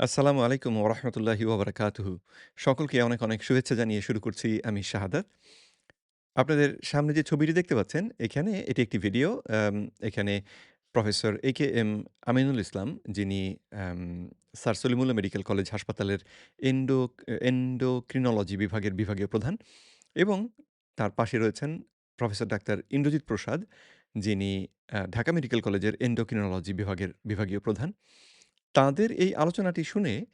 আসসালামু আলাইকুম ওরহমতুল্লাহি ওবরাকাতুহু। সকলকে অনেক, অনেক শুভেচ্ছা জানিয়ে শুরু করছি আমি শাহাদাত। আপনাদের সামনে যে ছবিটি দেখতে পাচ্ছেন, এখানে এটি একটি ভিডিও। এখানে professor A K M Aminul Islam যিনি স্যার সলিমুল্লাহ মেডিকেল কলেজ হাসপাতালের এন্ডো এন্ডোক্রিনোলজি বিভাগের বিভাগীয় প্রধান এবং তার পাশে রয়েছেন প্রফেসর ডাক্তার ইন্দ্রজিৎ প্রসাদ যিনি ঢাকা মেডিকেল কলেজের এন্ডোক্রিনোলজি বিভাগের বিভাগীয় প্রধান। তাদের এই আলোচনাটি শুনে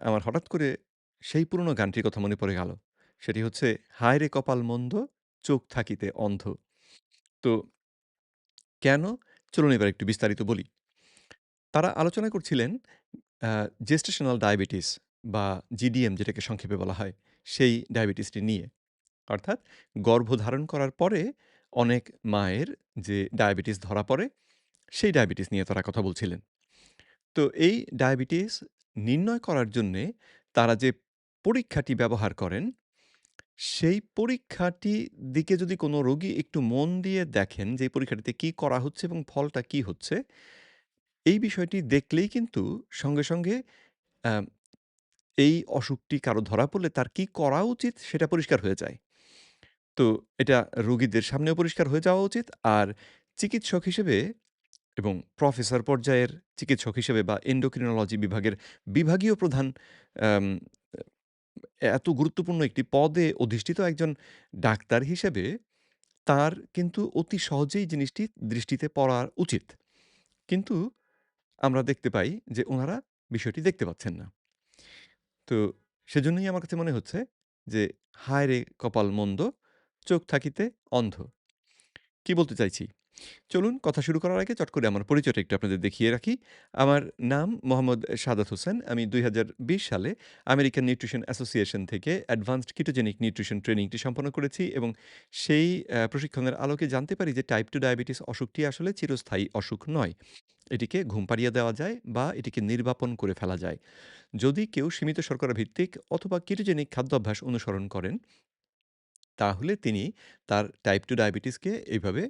আমার হঠাৎ করে সেই পুরনো গানটির কথা মনে পড়ে গেল। সেটি হচ্ছে, "হায় রে কপাল মন্দ, চোখ থাকিতে অন্ধ।" তো কেন? চলুন এবার একটু বিস্তারিত বলি। তারা আলোচনা করছিলেন আ গেস্টেশনাল ডায়াবেটিস বা জিডিএম যেটাকে সংক্ষেপে বলা হয়, সেই ডায়াবেটিসটি নিয়ে। অর্থাৎ গর্ভধারণ করার পরে অনেক মায়ের যে ডায়াবেটিস ধরা পড়ে, সেই ডায়াবেটিস নিয়ে তারা কথা বলছিলেন। তো এই ডায়াবেটিস নির্ণয় করার জন্যে তারা যে পরীক্ষাটি ব্যবহার করেন, সেই পরীক্ষাটি দিকে যদি কোনো রোগী একটু মন দিয়ে দেখেন যে পরীক্ষাটিতে কি করা হচ্ছে এবং ফলটা কি হচ্ছে, এই বিষয়টি দেখলেই কিন্তু সঙ্গে, সঙ্গে এই অসুখটি কারও ধরা পড়লে তার কি করা উচিত সেটা পরিষ্কার হয়ে যায়। তো এটা রোগীদের সামনেও পরিষ্কার হয়ে যাওয়া উচিত। আর চিকিৎসক হিসেবে এবং প্রফেসর পর্যায়ের চিকিৎসক হিসেবে বা এন্ডোক্রিনোলজি বিভাগের বিভাগীয় প্রধান এত গুরুত্বপূর্ণ একটি পদে অধিষ্ঠিত একজন ডাক্তার হিসেবে তার কিন্তু অতি সহজেই জিনিসটি দৃষ্টিতে পড়া উচিত। কিন্তু আমরা দেখতে পাই যে ওনারা বিষয়টি দেখতে পাচ্ছেন না। তো সেজন্যই আমার কাছে মনে হচ্ছে যে, "হায় রে কপাল মন্দ, চোখ থাকিতে অন্ধ।" কি বলতে চাইছি? চলুন কথা শুরু করার আগে চট করে আমার পরিচয়টা একটু আপনাদের দেখিয়ে রাখি। আমার নাম মোহাম্মদ সাদাত হোসেন। আমি ২০২০ সালে আমেরিকান নিউট্রিশন অ্যাসোসিয়েশন থেকে অ্যাডভান্সড কিটোজেনিক নিউট্রিশন ট্রেনিংটি সম্পন্ন করেছি এবং সেই প্রশিক্ষণের আলোকে জানতে পারি যে টাইপ টু ডায়াবেটিস অসুখটি আসলে চিরস্থায়ী অসুখ নয়। এটিকে ঘুম পাড়িয়ে দেওয়া যায় বা এটিকে নির্বাপন করে ফেলা যায়। যদি কেউ সীমিত শর্করা ভিত্তিক অথবা কিটোজেনিক খাদ্যাভ্যাস অনুসরণ করেন, তাহলে তিনি তার টাইপ টু ডায়াবেটিসকে এইভাবে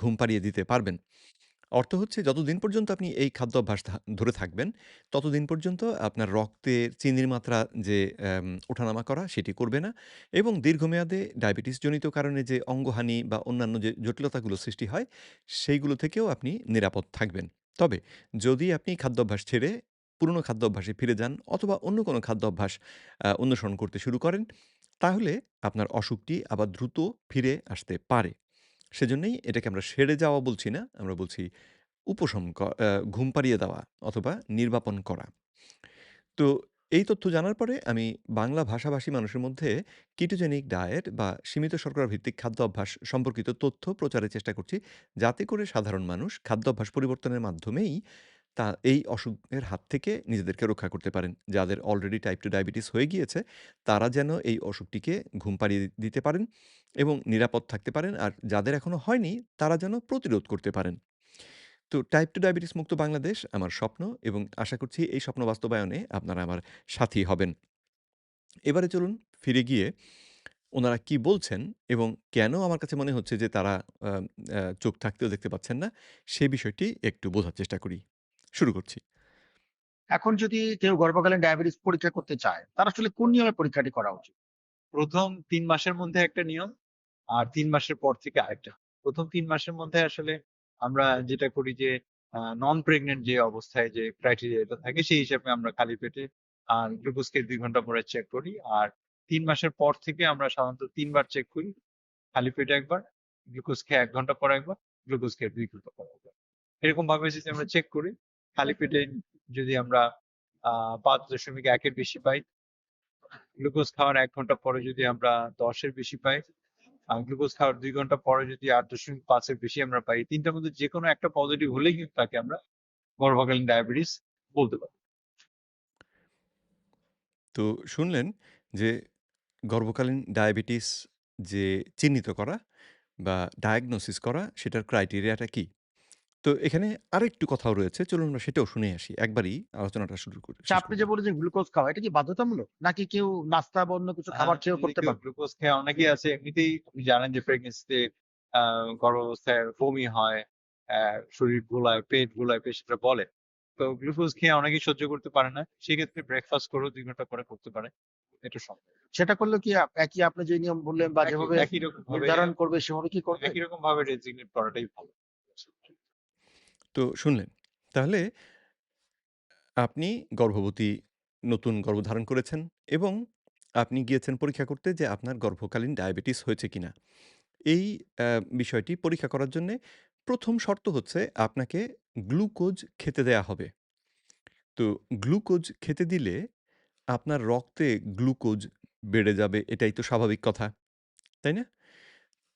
ঘুম পাড়িয়ে দিতে পারবেন। অর্থ হচ্ছে যতদিন পর্যন্ত আপনি এই খাদ্যাভ্যাস থা ধরে থাকবেন, ততদিন পর্যন্ত আপনার রক্তে চিনির মাত্রা যে ওঠানামা করা সেটি করবে না এবং দীর্ঘমেয়াদে ডায়াবেটিসজনিত কারণে যে অঙ্গহানি বা অন্যান্য যে জটিলতাগুলো সৃষ্টি হয়, সেইগুলো থেকেও আপনি নিরাপদ থাকবেন। তবে যদি আপনি খাদ্যাভ্যাস ছেড়ে পুরনো খাদ্যাভ্যাসে ফিরে যান অথবা অন্য কোনো খাদ্যাভ্যাস অনুসরণ করতে শুরু করেন, তাহলে আপনার অসুখটি আবার দ্রুত ফিরে আসতে পারে। সেজন্যই এটাকে আমরা সেরে যাওয়া বলছি না, আমরা বলছি উপশম ঘুম পাড়িয়ে দেওয়া অথবা নির্বাপন করা। তো এই তথ্য জানার পরে আমি বাংলা ভাষাভাষী মানুষের মধ্যে কিটোজেনিক ডায়েট বা সীমিত শর্করা ভিত্তিক খাদ্য অভ্যাস সম্পর্কিত তথ্য প্রচারের চেষ্টা করছি, যাতে করে সাধারণ মানুষ খাদ্য অভ্যাস পরিবর্তনের মাধ্যমেই তা এই অসুখের হাত থেকে নিজেদেরকে রক্ষা করতে পারেন। যাদের অলরেডি টাইপ টু ডায়াবেটিস হয়ে গিয়েছে, তারা যেন এই অসুখটিকে ঘুম পাড়িয়ে দিতে পারেন এবং নিরাপদ থাকতে পারেন। আর যাদের এখনও হয়নি, তারা যেন প্রতিরোধ করতে পারেন। তো টাইপ টু ডায়াবেটিস মুক্ত বাংলাদেশ আমার স্বপ্ন এবং আশা করছি এই স্বপ্ন বাস্তবায়নে আপনারা আমার সাথী হবেন। এবারে চলুন ফিরে গিয়ে ওনারা কি বলছেন এবং কেন আমার কাছে মনে হচ্ছে যে তারা চোখ থাকতেও দেখতে পাচ্ছেন না, সে বিষয়টি একটু বোঝার চেষ্টা করি। শুরু করছি। এখন যদি কেউ গর্ভকালীন ডায়াবেটিস পরীক্ষা করতে চায়, তার আসলে কোন নিয়মে পরীক্ষাটি করা উচিত? ১ম ৩ মাসের মধ্যে একটা নিয়ম, আর ৩ মাসের পর থেকে আরেকটা। ১ম ৩ মাসের মধ্যে আসলে আমরা যেটা করি যে নন প্রেগন্যান্ট যে অবস্থায় যে ক্রাইটেরিয়াটা থাকে সেই হিসাবে আমরা খালি পেটে আর গ্লুকোজকে দুই ঘণ্টা পরে চেক করি। আর তিন মাসের পর থেকে আমরা সাধারণত তিনবার চেক করি। খালি পেটে একবার, গ্লুকোজ খেয়ে ১ ঘণ্টা পর একবার, গ্লুকোজ খেয়ে ২ ঘণ্টা পর একবার। এরকম ভাবে যদি আমরা চেক করি, খালি পেটে যদি আমরা পাঁচ দশমিক একের বেশি পাই, গ্লুকোজ খাওয়ার এক ঘণ্টা পরে যদি আমরা দশের বেশি পাই, গ্লুকোজ খাওয়ার দুই ঘণ্টা পরে যদি আট দশমিক পাঁচের বেশি আমরা পাই, ৩ টার মধ্যে যেকোনো একটা পজিটিভ হলেই কিন্তু তাকে আমরা গর্ভকালীন ডায়াবেটিস বলতে পারি। তো শুনলেন যে গর্ভকালীন ডায়াবেটিস যে চিহ্নিত করা বা ডায়াগনোসিস করা সেটার ক্রাইটেরিয়াটা কি? তো এখানে আরেকটু কথাও রয়েছে। চলুন আমরা সেটাও শুনে আসি। একবারই আলোচনাটা শুরু করি আচ্ছা শেষ আপনি যে বললেন যে গ্লুকোজ খাওয়া, এটা কি বাধ্যতামূলক? নাকি কেউ নাস্তা বা অন্য কিছু খাবার চেয়েও করতে পারবে? গ্লুকোজ খেয়ে অনেকেই আছে এমনিতেই আপনি জানেন যে প্রেগন্যান্সিতে আ গর্ভাবস্থায় বমি হয়, শরীর ঘোলায়, পেট ঘোলায়, পেশেন্টরা বলে। তো গ্লুকোজ খেয়ে অনেকেই সহ্য করতে পারে না। সেক্ষেত্রে ব্রেকফাস্ট করেও ২ ঘণ্টা পরে করতে পারে। এটা সম্ভব। সেটা করলে কি আপ একই আপনি যে নিয়ম বললেন বা একই যেভাবে একই রকম ভাবে নির্ধারণ করবে সেভাবে কি করবে? একই রকম ভাবে রেজিগনেট করাটাই ভালো। তো শুনলেন। তাহলে আপনি গর্ভবতী নতুন গর্ভধারণ করেছেন এবং আপনি গিয়েছেন পরীক্ষা করতে যে আপনার গর্ভকালীন ডায়াবেটিস হয়েছে কিনা। এই বিষয়টি পরীক্ষা করার জন্যে ১ম শর্ত হচ্ছে আপনাকে গ্লুকোজ খেতে দেয়া হবে। তো গ্লুকোজ খেতে দিলে আপনার রক্তে গ্লুকোজ বেড়ে যাবে, এটাই তো স্বাভাবিক কথা। তাই না?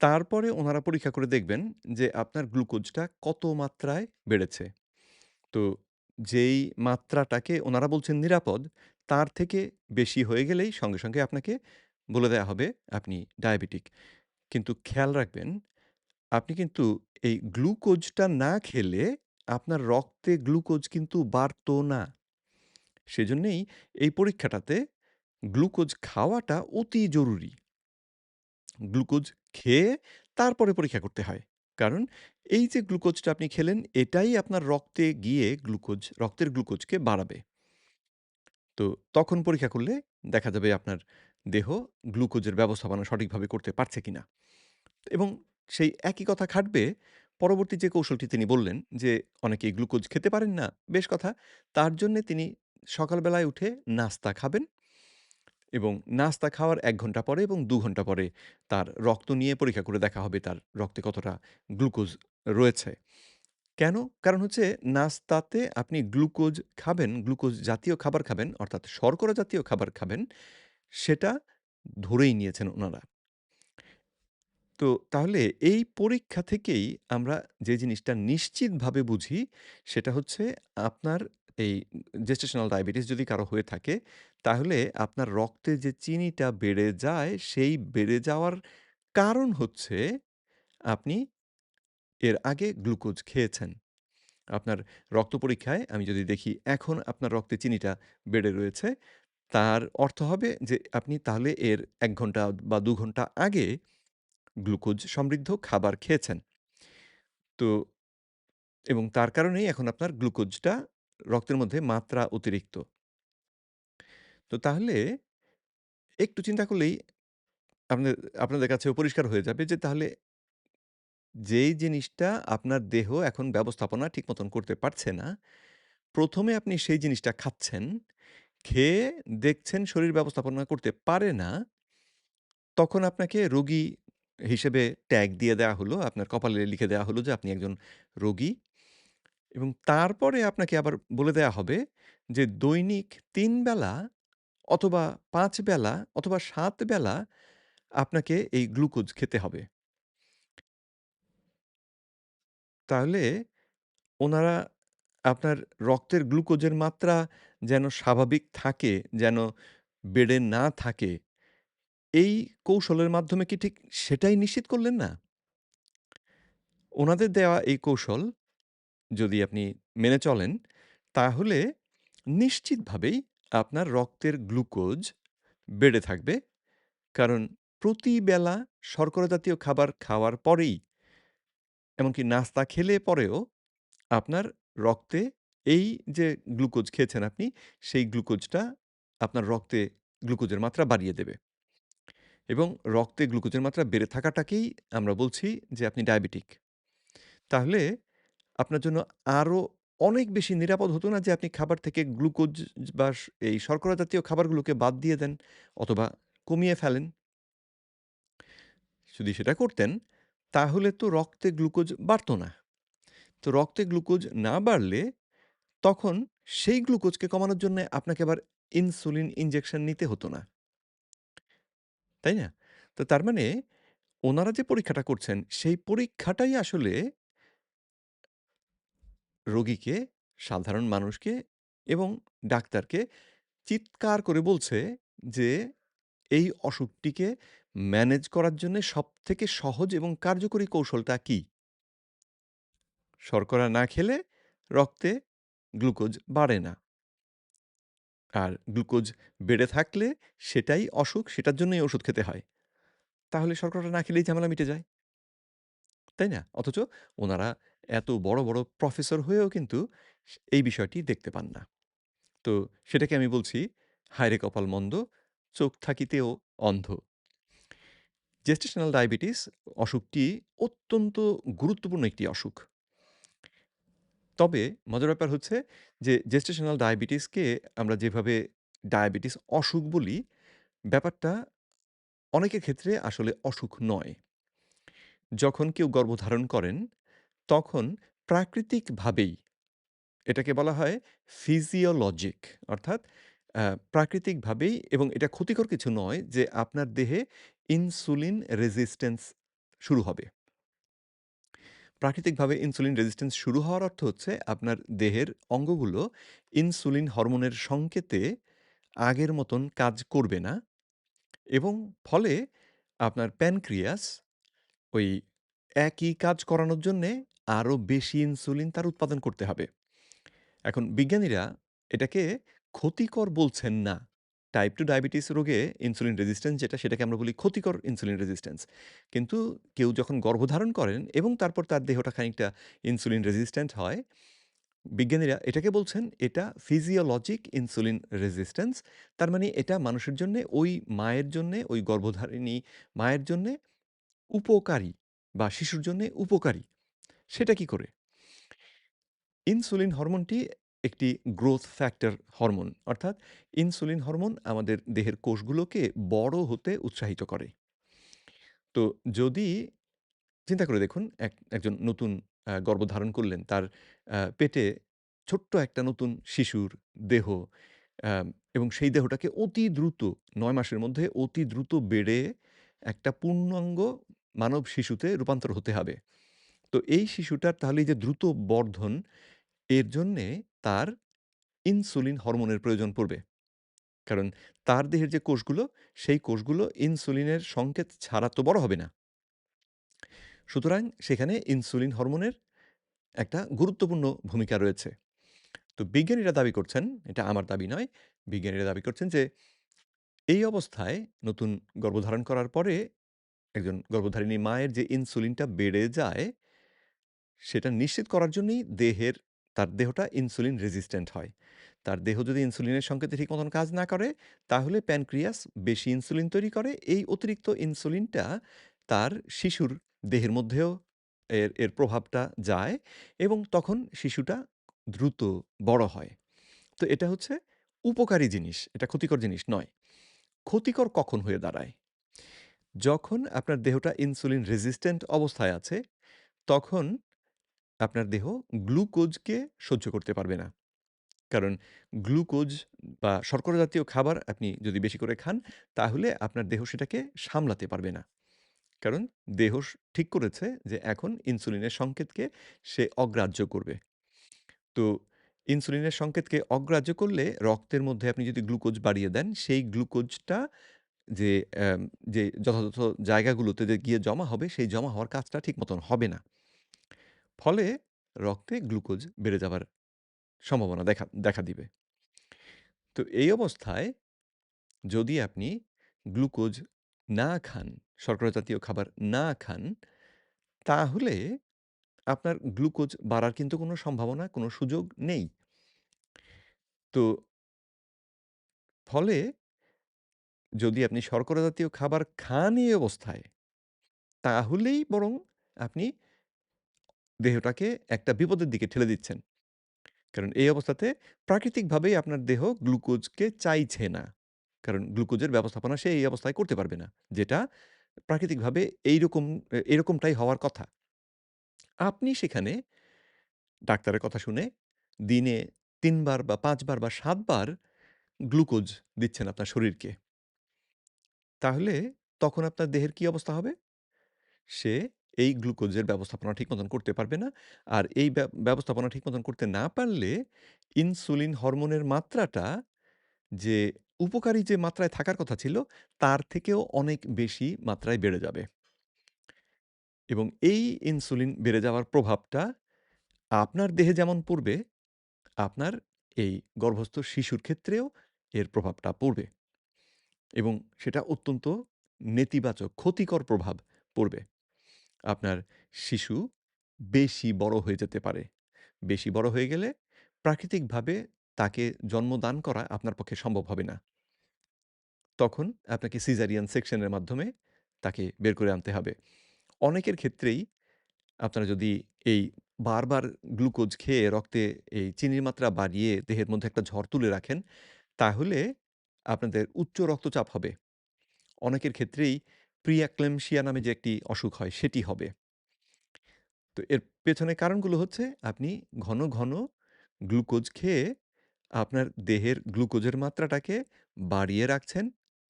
তারপরে ওনারা পরীক্ষা করে দেখবেন যে আপনার গ্লুকোজটা কত মাত্রায় বেড়েছে। তো যেই মাত্রাটাকে ওনারা বলছেন নিরাপদ, তার থেকে বেশি হয়ে গেলেই সঙ্গে, সঙ্গে আপনাকে বলে দেয়া হবে আপনি ডায়াবেটিক। কিন্তু খেয়াল রাখবেন, আপনি কিন্তু এই গ্লুকোজটা না খেলে আপনার রক্তে গ্লুকোজ কিন্তু বাড়তো না। সেজন্যেই এই পরীক্ষাটাতে গ্লুকোজ খাওয়াটা অতি জরুরি। গ্লুকোজ খেয়ে তারপরে পরীক্ষা করতে হয়। কারণ এই যে গ্লুকোজটা আপনি খেলেন এটাই আপনার রক্তে গিয়ে গ্লুকোজ রক্তের গ্লুকোজকে বাড়াবে। তো তখন পরীক্ষা করলে দেখা যাবে আপনার দেহ গ্লুকোজের ব্যবস্থাপনা সঠিকভাবে করতে পারছে কিনা। এবং সেই একই কথা খাটবে পরবর্তী যে কৌশলটি তিনি বললেন যে অনেকেই গ্লুকোজ খেতে পারেন না, বেশ কথা। তার জন্যে তিনি সকালবেলায় উঠে নাস্তা খাবেন এবং নাস্তা খাওয়ার এক ঘণ্টা পরে এবং দু ঘণ্টা পরে তার রক্ত নিয়ে পরীক্ষা করে দেখা হবে তার রক্তে কতটা গ্লুকোজ রয়েছে। কেন? কারণ হচ্ছে নাস্তাতে আপনি গ্লুকোজ খাবেন, গ্লুকোজ জাতীয় খাবার খাবেন অর্থাৎ শর্করা জাতীয় খাবার খাবেন, সেটা ধরেই নিয়েছেন ওনারা তো তাহলে এই পরীক্ষা থেকেই আমরা যে জিনিসটা নিশ্চিতভাবে বুঝি সেটা হচ্ছে আপনার এই gestational ডায়াবেটিস যদি কারও হয়ে থাকে, তাহলে আপনার রক্তে যে চিনিটা বেড়ে যায়, সেই বেড়ে যাওয়ার কারণ হচ্ছে আপনি এর আগে গ্লুকোজ খেয়েছেন। আপনার রক্ত পরীক্ষায় আমি যদি দেখি এখন আপনার রক্তে চিনিটা বেড়ে রয়েছে, তার অর্থ হবে যে আপনি তাহলে এর ১ ঘণ্টা বা ২ ঘণ্টা আগে গ্লুকোজ সমৃদ্ধ খাবার খেয়েছেন। তো এবং তার কারণেই এখন আপনার গ্লুকোজটা রক্তের মধ্যে মাত্রা অতিরিক্ত। তো তাহলে একটু চিন্তা করলেই আপনাদের আপনাদের কাছেও পরিষ্কার হয়ে যাবে যে তাহলে যেই জিনিসটা আপনার দেহ এখন ব্যবস্থাপনা ঠিক মতন করতে পারছে না, ১ম এ আপনি সেই জিনিসটা খাচ্ছেন, খেয়ে দেখছেন শরীর ব্যবস্থাপনা করতে পারে না, তখন আপনাকে রোগী হিসেবে ট্যাগ দিয়ে দেয়া হলো, আপনার কপালে লিখে দেয়া হলো যে আপনি একজন রোগী এবং তারপরে আপনাকে আবার বলে দেয়া হবে যে দৈনিক ৩ বেলা অথবা ৫ বেলা অথবা ৭ বেলা আপনাকে এই গ্লুকোজ খেতে হবে। তাহলে ওনারা আপনার রক্তের গ্লুকোজের মাত্রা যেন স্বাভাবিক থাকে, যেন বেড়ে না থাকে, এই কৌশলের মাধ্যমে কি ঠিক সেটাই নিশ্চিত করলেন না? ওনাদের দেওয়া এই কৌশল যদি আপনি মেনে চলেন, তাহলে নিশ্চিতভাবেই আপনার রক্তের গ্লুকোজ বেড়ে থাকবে। কারণ প্রতি বেলা শর্করা জাতীয় খাবার খাওয়ার পরেই এমনকি নাস্তা খেলে পরেও আপনার রক্তে এই যে গ্লুকোজ খেয়েছেন আপনি, সেই গ্লুকোজটা আপনার রক্তে গ্লুকোজের মাত্রা বাড়িয়ে দেবে। এবং রক্তে গ্লুকোজের মাত্রা বেড়ে থাকাটাকেই আমরা বলছি যে আপনি ডায়াবেটিক। তাহলে আপনার জন্য আরও অনেক বেশি নিরাপদ হতো না যে আপনি খাবার থেকে গ্লুকোজ বা এই শর্করা জাতীয় খাবারগুলোকে বাদ দিয়ে দেন অথবা কমিয়ে ফেলেন? যদি সেটা করতেন, তাহলে তো রক্তে গ্লুকোজ বাড়ত না। তো রক্তে গ্লুকোজ না বাড়লে তখন সেই গ্লুকোজকে কমানোর জন্যে আপনাকে আবার ইনসুলিন ইনজেকশন নিতে হতো না। তাই না? তো তার মানে ওনারা যে পরীক্ষাটা করছেন, সেই পরীক্ষাটাই আসলে রোগীকে, সাধারণ মানুষকে এবং ডাক্তারকে চিৎকার করে বলছে যে এই অসুখটিকে ম্যানেজ করার জন্যে সবথেকে সহজ এবং কার্যকরী কৌশলটা কী? শর্করা না খেলে রক্তে গ্লুকোজ বাড়ে না। আর গ্লুকোজ বেড়ে থাকলে সেটাই অসুখ, সেটার জন্যই ওষুধ খেতে হয়। তাহলে শর্করাটা না খেলেই ঝামেলা মিটে যায়। তাই না? অথচ ওনারা এত বড়, বড় প্রফেসর হয়েও কিন্তু এই বিষয়টি দেখতে পান না। তো সেটাকে আমি বলছি, "হায়রে কপাল মন্দ, চোখ থাকিতেও অন্ধ।" জেস্টেশনাল ডায়াবেটিস অসুখটি অত্যন্ত গুরুত্বপূর্ণ একটি অসুখ। তবে মজার ব্যাপার হচ্ছে যে জেস্টেশনাল ডায়াবেটিসকে আমরা যেভাবে ডায়াবেটিস অসুখ বলি, ব্যাপারটা অনেকের ক্ষেত্রে আসলে অসুখ নয়। যখন কেউ গর্ভধারণ করেন, তখন প্রাকৃতিকভাবেই এটাকে বলা হয় ফিজিওলজিক অর্থাৎ প্রাকৃতিকভাবেই এবং এটা ক্ষতিকর কিছু নয় যে আপনার দেহে ইনসুলিন রেজিস্ট্যান্স শুরু হবে। প্রাকৃতিকভাবে ইনসুলিন রেজিস্ট্যান্স শুরু হওয়ার অর্থ হচ্ছে আপনার দেহের অঙ্গগুলো ইনসুলিন হরমোনের সংকেতে আগের মতন কাজ করবে না এবং ফলে আপনার প্যানক্রিয়াস ওই একই কাজ করানোর জন্যে আরও বেশি ইনসুলিন তার উৎপাদন করতে হবে। এখন বিজ্ঞানীরা এটাকে ক্ষতিকর বলছেন না। টাইপ টু ডায়াবেটিস রোগে ইনসুলিন রেজিস্ট্যান্স যেটা সেটাকে আমরা বলি ক্ষতিকর ইনসুলিন রেজিস্ট্যান্স। কিন্তু কেউ যখন গর্ভধারণ করেন এবং তারপর তার দেহটা খানিকটা ইনসুলিন রেজিস্ট্যান্ট হয়, বিজ্ঞানীরা এটাকে বলছেন এটা ফিজিওলজিক ইনসুলিন রেজিস্ট্যান্স। তার মানে এটা মানুষের জন্যে ওই মায়ের জন্যে, ওই গর্ভধারিণী মায়ের জন্যে উপকারী বা শিশুর জন্যে উপকারী। সেটা কি করে? ইনসুলিন হরমোনটি একটি গ্রোথ ফ্যাক্টর হরমোন। অর্থাৎ ইনসুলিন হরমোন আমাদের দেহের কোষগুলোকে বড় হতে উৎসাহিত করে। তো যদি, চিন্তা করে দেখুন, এক, একজন নতুন গর্ভধারণ করলেন। তার পেটে ছোট্ট একটা নতুন শিশুর দেহ এবং সেই দেহটাকে অতি দ্রুত, নয় মাসের মধ্যে অতি দ্রুত বেড়ে একটা পূর্ণাঙ্গ মানব শিশুতে রূপান্তর হতে হবে। তো এই শিশুটার তাহলে যে দ্রুত বর্ধন, এর জন্যে তার ইনসুলিন হরমোনের প্রয়োজন পড়বে। কারণ তার দেহের যে কোষগুলো, সেই কোষগুলো ইনসুলিনের সংকেত ছাড়া তো বড় হবে না। সুতরাং সেখানে ইনসুলিন হরমোনের একটা গুরুত্বপূর্ণ ভূমিকা রয়েছে। তো বিজ্ঞানীরা দাবি করছেন, এটা আমার দাবি নয়, বিজ্ঞানীরা দাবি করছেন যে এই অবস্থায় নতুন গর্ভধারণ করার পরে একজন গর্ভধারিণী মায়ের যে ইনসুলিনটা বেড়ে যায় সেটা নিশ্চিত করার জন্যই দেহের তার দেহটা ইনসুলিন রেজিস্ট্যান্ট হয়। তার দেহ যদি ইনসুলিনের সংকেতে ঠিক মতন কাজ না করে, তাহলে প্যানক্রিয়াস বেশি ইনসুলিন তৈরি করে। এই অতিরিক্ত ইনসুলিনটা তার শিশুর দেহের মধ্যেও এর এর প্রভাবটা যায় এবং তখন শিশুটা দ্রুত বড় হয়। তো এটা হচ্ছে উপকারী জিনিস, এটা ক্ষতিকর জিনিস নয়। ক্ষতিকর কখন হয়ে দাঁড়ায়? যখন আপনার দেহটা ইনসুলিন রেজিস্ট্যান্ট অবস্থায় আছে, তখন আপনার দেহ গ্লুকোজকে সহ্য করতে পারবে না। কারণ গ্লুকোজ বা শর্করা জাতীয় খাবার আপনি যদি বেশি করে খান, তাহলে আপনার দেহ সেটাকে সামলাতে পারবে না। কারণ দেহ ঠিক করেছে যে এখন ইনসুলিনের সংকেতকে সে অগ্রাহ্য করবে। তো ইনসুলিনের সংকেতকে অগ্রাহ্য করলে রক্তের মধ্যে আপনি যদি গ্লুকোজ বাড়িয়ে দেন, সেই গ্লুকোজটা যে যে যথাযথ জায়গাগুলোতে যে গিয়ে জমা হবে, সেই জমা হওয়ার কাজটা ঠিক মতন হবে না। ফলে রক্তে গ্লুকোজ বেড়ে যাবার সম্ভাবনা দেখা দেখা দিবে। তো এই অবস্থায় যদি আপনি গ্লুকোজ না খান, শর্করা জাতীয় খাবার না খান, তাহলে আপনার গ্লুকোজ বাড়ার কিন্তু কোনো সম্ভাবনা, কোনো সুযোগ নেই। তো ফলে যদি আপনি শর্করা জাতীয় খাবার খান এই অবস্থায়, তাহলেই বরং আপনি দেহটাকে একটা বিপদের দিকে ঠেলে দিচ্ছেন। কারণ এই অবস্থাতে প্রাকৃতিকভাবেই আপনার দেহ গ্লুকোজকে চাইছে না। কারণ গ্লুকোজের ব্যবস্থাপনা সে এই অবস্থায় করতে পারবে না। যেটা প্রাকৃতিকভাবে এইরকম, এরকমটাই হওয়ার কথা। আপনি সেখানে ডাক্তারের কথা শুনে দিনে ৩ বার বা ৫ বার বা ৭ বার গ্লুকোজ দিচ্ছেন আপনার শরীরকে। তাহলে তখন আপনার দেহের কি অবস্থা হবে? সে এই গ্লুকোজের ব্যবস্থাপনা ঠিক মতন করতে পারবে না। আর এই ব্যবস্থাপনা ঠিক মতন করতে না পারলে ইনসুলিন হরমোনের মাত্রাটা যে উপকারী যে মাত্রায় থাকার কথা ছিল, তার থেকেও অনেক বেশি মাত্রায় বেড়ে যাবে। এবং এই ইনসুলিন বেড়ে যাওয়ার প্রভাবটা আপনার দেহে যেমন পড়বে, আপনার এই গর্ভস্থ শিশুর ক্ষেত্রেও এর প্রভাবটা পড়বে। এবং সেটা অত্যন্ত নেতিবাচক, ক্ষতিকর প্রভাব পড়বে। আপনার শিশু বেশি বড় হয়ে যেতে পারে। বেশি বড় হয়ে গেলে প্রাকৃতিকভাবে তাকে জন্মদান করা আপনার পক্ষে সম্ভব হবে না। তখন আপনাকে সিজারিয়ান সেকশনের মাধ্যমে তাকে বের করে আনতে হবে। অনেকের ক্ষেত্রেই আপনারা যদি এই বারবার গ্লুকোজ খেয়ে রক্তে এই চিনির মাত্রা বাড়িয়ে দেহের মধ্যে একটা ঝড় তুলে রাখেন, তাহলে আপনাদের উচ্চ রক্তচাপ হবে। অনেকের ক্ষেত্রেই প্রি-এক্লেম্পসিয়া নামে যে একটি অসুখ হয় সেটি হবে। তো এর পেছনে কারণগুলো হচ্ছে আপনি ঘন, ঘন গ্লুকোজ খেয়ে আপনার দেহের গ্লুকোজের মাত্রাটাকে বাড়িয়ে রাখছেন,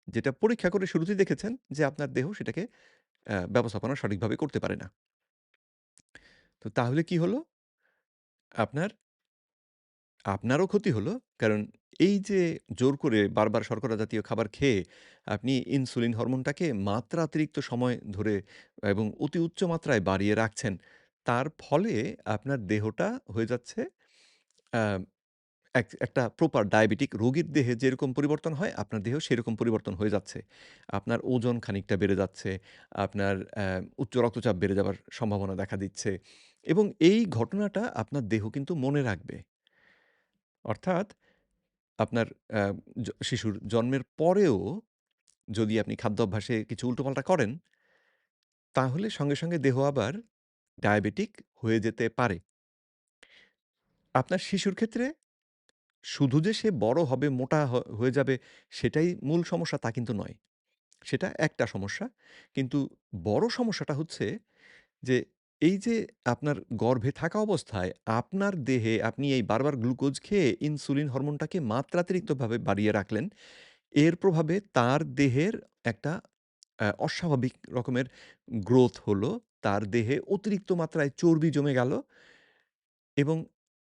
যেটা পরীক্ষা করে শুরুতেই দেখেছেন যে আপনার দেহ সেটাকে ব্যবস্থাপনা সঠিকভাবে করতে পারে না। তো তাহলে কি হলো? আপনার আপনারও ক্ষতি হলো। কারণ এই যে জোর করে বারবার শর্করা জাতীয় খাবার খেয়ে আপনি ইনসুলিন হরমোনটাকে মাত্রাতিরিক্ত সময় ধরে এবং অতি উচ্চ মাত্রায় বাড়িয়ে রাখছেন। তার ফলে আপনার দেহটা হয়ে যাচ্ছে এক একটা প্রপার ডায়াবেটিক রোগীর দেহে যেরকম পরিবর্তন হয়, আপনার দেহেও সেরকম পরিবর্তন হয়ে যাচ্ছে। আপনার ওজন খানিকটা বেড়ে যাচ্ছে, আপনার উচ্চ রক্তচাপ বেড়ে যাবার সম্ভাবনা দেখা দিচ্ছে এবং এই ঘটনাটা আপনার দেহ কিন্তু মনে রাখবে। অর্থাৎ আপনার শিশুর জন্মের পরেও যদি আপনি খাদ্যাভ্যাসে কিছু উল্টোপাল্টা করেন, তাহলে সঙ্গে, সঙ্গে দেহ আবার ডায়াবেটিক হয়ে যেতে পারে। আপনার শিশুর ক্ষেত্রে শুধু যে সে বড় হবে, মোটা হয়ে যাবে সেটাই মূল সমস্যা তা কিন্তু নয়। সেটা একটা সমস্যা। কিন্তু বড় সমস্যাটা হচ্ছে যে এই যে আপনার গর্ভে থাকা অবস্থায় আপনার দেহে আপনি এই বারবার গ্লুকোজ খেয়ে ইনসুলিন হরমোনটাকে মাত্রাতিরিক্তভাবে বাড়িয়ে রাখলেন। এর প্রভাবে তার দেহের একটা অস্বাভাবিক রকমের গ্রোথ হলো। তার দেহে অতিরিক্ত মাত্রায় চর্বি জমে গেল এবং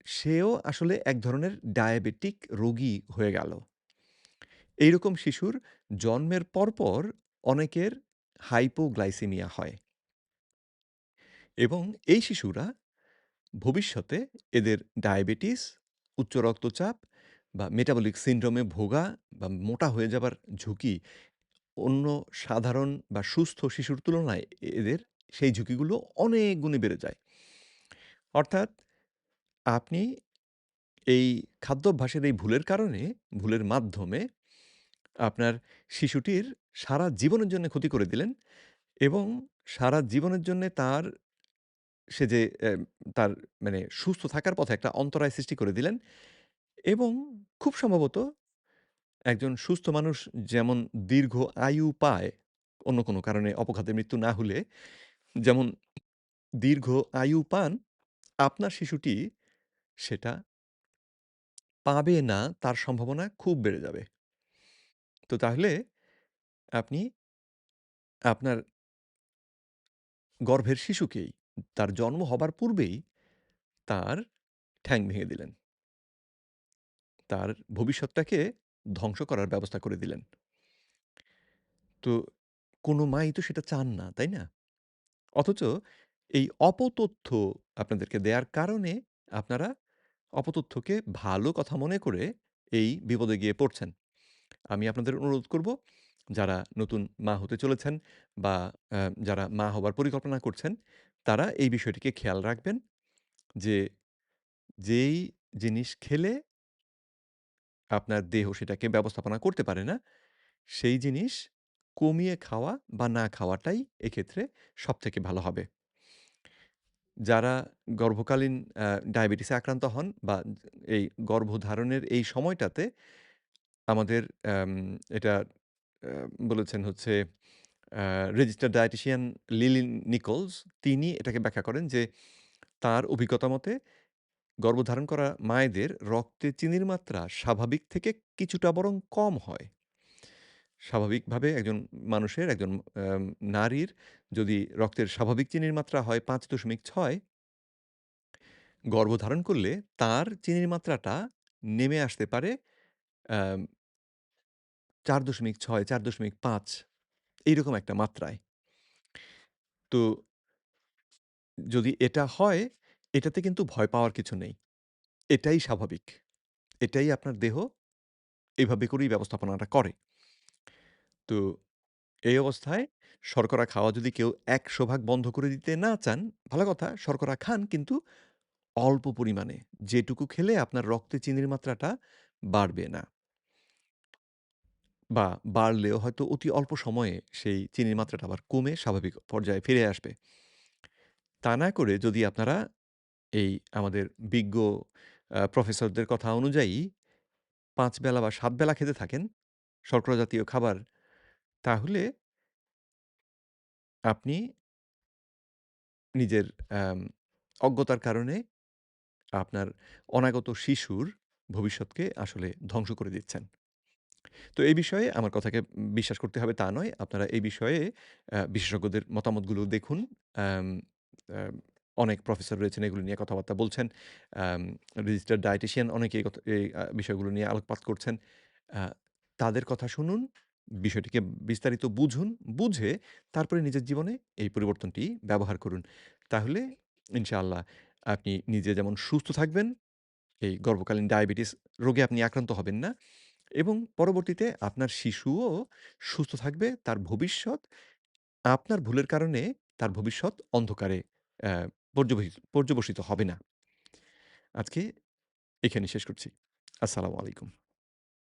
সেও আসলে এক ধরনের ডায়াবেটিক রোগী হয়ে গেল। এইরকম শিশুর জন্মের পরপর অনেকের হাইপোগ্লাইসেমিয়া হয়। এবং এই শিশুরা ভবিষ্যতে এদের ডায়াবেটিস, উচ্চ রক্তচাপ বা মেটাবলিক সিন্ড্রোমে ভোগা বা মোটা হয়ে যাবার ঝুঁকি অন্য সাধারণ বা সুস্থ শিশুর তুলনায় এদের সেই ঝুঁকিগুলো অনেক গুণে বেড়ে যায়। অর্থাৎ আপনি এই খাদ্যাভ্যাসের এই ভুলের কারণে, ভুলের মাধ্যমে আপনার শিশুটির সারা জীবনের জন্যে ক্ষতি করে দিলেন এবং সারা জীবনের জন্যে তার সে যে তার মানে সুস্থ থাকার পথে একটা অন্তরায় সৃষ্টি করে দিলেন এবং খুব সম্ভবত একজন সুস্থ মানুষ যেমন দীর্ঘ আয়ু পায়, অন্য কোনো কারণে অপঘাতে মৃত্যু না হলে, যেমন দীর্ঘ আয়ু পান, আপনার শিশুটি সেটা পাবে না তার সম্ভাবনা খুব বেড়ে যাবে। তো তাহলে আপনি আপনার গর্ভের শিশুকেই তার জন্ম হবার পূর্বেই তার ঠ্যাং ভেঙে দিলেন। তার ভবিষ্যৎটাকে ধ্বংস করার ব্যবস্থা করে দিলেন। তো কোনো মাই তো সেটা চান না, তাই না? অথচ এই অপতথ্য আপনাদেরকে দেয়ার কারণে আপনারা অপতথ্যকে ভালো কথা মনে করে এই বিপদে গিয়ে পড়ছেন। আমি আপনাদের অনুরোধ করব, যারা নতুন মা হতে চলেছেন বা যারা মা হবার পরিকল্পনা করছেন, তারা এই বিষয়টিকে খেয়াল রাখবেন যে, যেই জিনিস খেলে আপনার দেহ সেটাকে ব্যবস্থাপনা করতে পারে না, সেই জিনিস কমিয়ে খাওয়া বা না খাওয়াটাই এক্ষেত্রে সবথেকে ভালো হবে। যারা গর্ভকালীন ডায়াবেটিসে আক্রান্ত হন বা এই গর্ভধারণের এই সময়টাতে আমাদের এটা বলেছেন হচ্ছে a registered dietitian Lily Nichols তিনি এটাকে ব্যাখ্যা করেন যে, তার অভিজ্ঞতা মতে গর্ভধারণ করা মায়েদের রক্তে চিনির মাত্রা স্বাভাবিক থেকে কিছুটা বরং কম হয়। স্বাভাবিকভাবে একজন মানুষের, একজন নারীর যদি রক্তের স্বাভাবিক চিনির মাত্রা হয় ৫.৬ গর্ভধারণ করলে তার চিনির মাত্রাটা নেমে আসতে পারে অ্যাম ৪.৬, ৪.৫ এইরকম একটা মাত্রায়। তো যদি এটা হয়, এটাতে কিন্তু ভয় পাওয়ার কিছু নেই। এটাই স্বাভাবিক। এটাই আপনার দেহ এভাবে করেই ব্যবস্থাপনাটা করে। তো এই অবস্থায় শর্করা খাওয়া যদি কেউ ১০০ ভাগ বন্ধ করে দিতে না চান, ভালো কথা শর্করা খান কিন্তু অল্প পরিমাণে। যেটুকু খেলে আপনার রক্তে চিনির মাত্রাটা বাড়বে না। বা বাড়লেও হয়তো অতি অল্প সময়ে সেই চিনির মাত্রাটা আবার কমে স্বাভাবিক পর্যায়ে ফিরে আসবে। তা না করে যদি আপনারা এই আমাদের বিজ্ঞ প্রফেসরদের কথা অনুযায়ী ৫ বেলা বা ৭ বেলা খেতে থাকেন শর্করা জাতীয় খাবার, তাহলে আপনি নিজের অজ্ঞতার কারণে আপনার অনাগত শিশুর ভবিষ্যৎকে আসলে ধ্বংস করে দিচ্ছেন। তো এই বিষয়ে আমার কথাকে বিশ্বাস করতে হবে তা নয়। আপনারা এই বিষয়ে বিশেষজ্ঞদের মতামতগুলো দেখুন। অনেক প্রফেসর রয়েছেন এগুলো নিয়ে কথাবার্তা বলছেন। রেজিস্টার্ড ডায়েটিশিয়ান অনেকে এই বিষয়গুলো নিয়ে আলোকপাত করছেন। তাদের কথা শুনুন, বিষয়টিকে বিস্তারিত বুঝুন, বুঝে তারপরে নিজের জীবনে এই পরিবর্তনটি ব্যবহার করুন। তাহলে ইনশাআল্লাহ আপনি নিজে যেমন সুস্থ থাকবেন, এই গর্ভকালীন ডায়াবেটিস রোগে আপনি আক্রান্ত হবেন না এবং পরবর্তীতে আপনার শিশুও সুস্থ থাকবে। তার ভবিষ্যৎ, আপনার ভুলের কারণে তার ভবিষ্যৎ অন্ধকারে পর্যবসিত পর্যবসিত হবে না। আজকে এখানেই শেষ করছি। আসসালামু আলাইকুম।